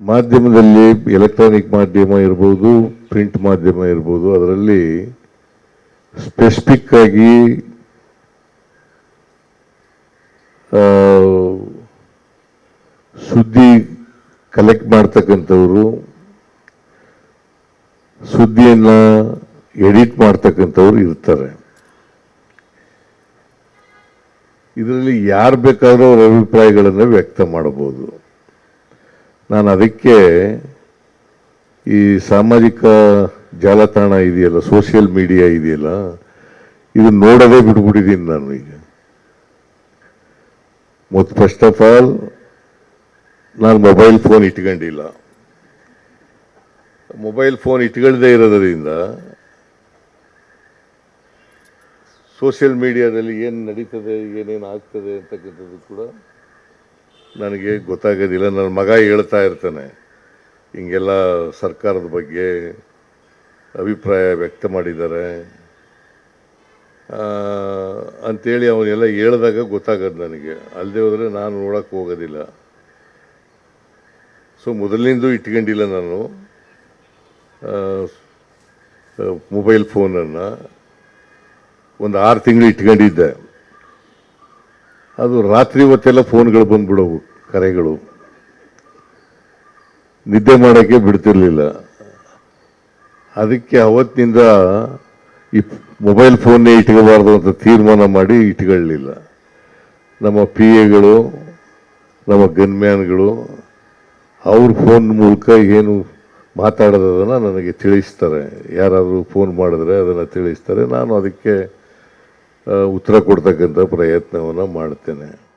ಮಾಧ್ಯಮದಲ್ಲಿ ಎಲೆಕ್ಟ್ರಾನಿಕ್ ಮಾಧ್ಯಮ ಇರ್ಬೋದು ಪ್ರಿಂಟ್ ಮಾಧ್ಯಮ ಇರ್ಬೋದು, ಅದರಲ್ಲಿ ಸ್ಪೆಸಿಫಿಕ್ ಆಗಿ ಸುದ್ದಿ ಕಲೆಕ್ಟ್ ಮಾಡ್ತಕ್ಕಂಥವ್ರು, ಸುದ್ದಿಯನ್ನು ಎಡಿಟ್ ಮಾಡ್ತಕ್ಕಂಥವ್ರು ಇರ್ತಾರೆ. ಇದರಲ್ಲಿ ಯಾರು ಬೇಕಾದರೂ ಅವರ ಅಭಿಪ್ರಾಯಗಳನ್ನು ವ್ಯಕ್ತ ಮಾಡಬಹುದು ನಾನು ಅದಕ್ಕೆ ಈ ಸಾಮಾಜಿಕ ಜಾಲತಾಣ ಇದೆಯಲ್ಲ ಸೋಷಿಯಲ್ ಮೀಡಿಯಾ ಇದೆಯಲ್ಲ ಇದು ನೋಡೋದೇ ಬಿಟ್ಬಿಟ್ಟಿದ್ದೀನಿ ನಾನು ಈಗ. ಮತ್ತು ಫಸ್ಟ್ ಆಫ್ ಆಲ್ ನಾನು ಮೊಬೈಲ್ ಫೋನ್ ಇಟ್ಕೊಂಡಿಲ್ಲ. ಮೊಬೈಲ್ ಫೋನ್ ಇಟ್ಕೊಳ್ದೇ ಇರೋದರಿಂದ ಸೋಷಿಯಲ್ ಮೀಡಿಯಾದಲ್ಲಿ ಏನು ನಡೀತದೆ, ಏನೇನು ಆಗ್ತದೆ ಅಂತಕ್ಕಂಥದ್ದು ಕೂಡ ನನಗೆ ಗೊತ್ತಾಗೋದಿಲ್ಲ, ನನ್ನ ಮಗ ಹೇಳ್ತಾ ಇರ್ತಾನೆ. ಹಿಂಗೆಲ್ಲ ಸರ್ಕಾರದ ಬಗ್ಗೆ ಅಭಿಪ್ರಾಯ ವ್ಯಕ್ತ ಮಾಡಿದ್ದಾರೆ. ಅಂಥೇಳಿ ಅವನ್ನೆಲ್ಲ ಹೇಳಿದಾಗ ಗೊತ್ತಾಗೋದು ನನಗೆ. ಅಲ್ಲದೆ ಹೋದರೆ ನಾನು ನೋಡೋಕ್ಕೆ ಹೋಗೋದಿಲ್ಲ. ಸೊ ಮೊದಲಿನಿಂದ ಇಟ್ಕೊಂಡಿಲ್ಲ ನಾನು. ಮೊಬೈಲ್ ಫೋನನ್ನು. ಒಂದು ಆರು ತಿಂಗಳು ಇಟ್ಕೊಂಡಿದ್ದೆ. ಅದು ರಾತ್ರಿ ಹೊತ್ತೆಲ್ಲ ಫೋನ್ಗಳು ಬಂದ್ಬಿಡವು, ಕರೆಗಳು. ನಿದ್ದೆ ಮಾಡೋಕ್ಕೆ ಬಿಡ್ತಿರ್ಲಿಲ್ಲ. ಅದಕ್ಕೆ ಅವತ್ತಿನಿಂದ ಈ ಮೊಬೈಲ್ ಫೋನ್ನೇ ಇಟ್ಕೋಬಾರ್ದು ಅಂತ ತೀರ್ಮಾನ ಮಾಡಿ ಇಟ್ಕೊಳ್ಳಲಿಲ್ಲ ನಮ್ಮ ಪಿ ಎಗಳು, ನಮ್ಮ ಗನ್ಮ್ಯಾನ್ಗಳು, ಅವ್ರ ಫೋನ್ ಮೂಲಕ ಏನು ಮಾತಾಡೋದನ್ನು ನನಗೆ ತಿಳಿಸ್ತಾರೆ. ಯಾರಾದರೂ ಫೋನ್ ಮಾಡಿದ್ರೆ ಅದನ್ನು ತಿಳಿಸ್ತಾರೆ. ನಾನು ಅದಕ್ಕೆ ಉತ್ತರ ಕೊಡ್ತಕ್ಕಂಥ ಪ್ರಯತ್ನವನ್ನು ಮಾಡ್ತೇನೆ.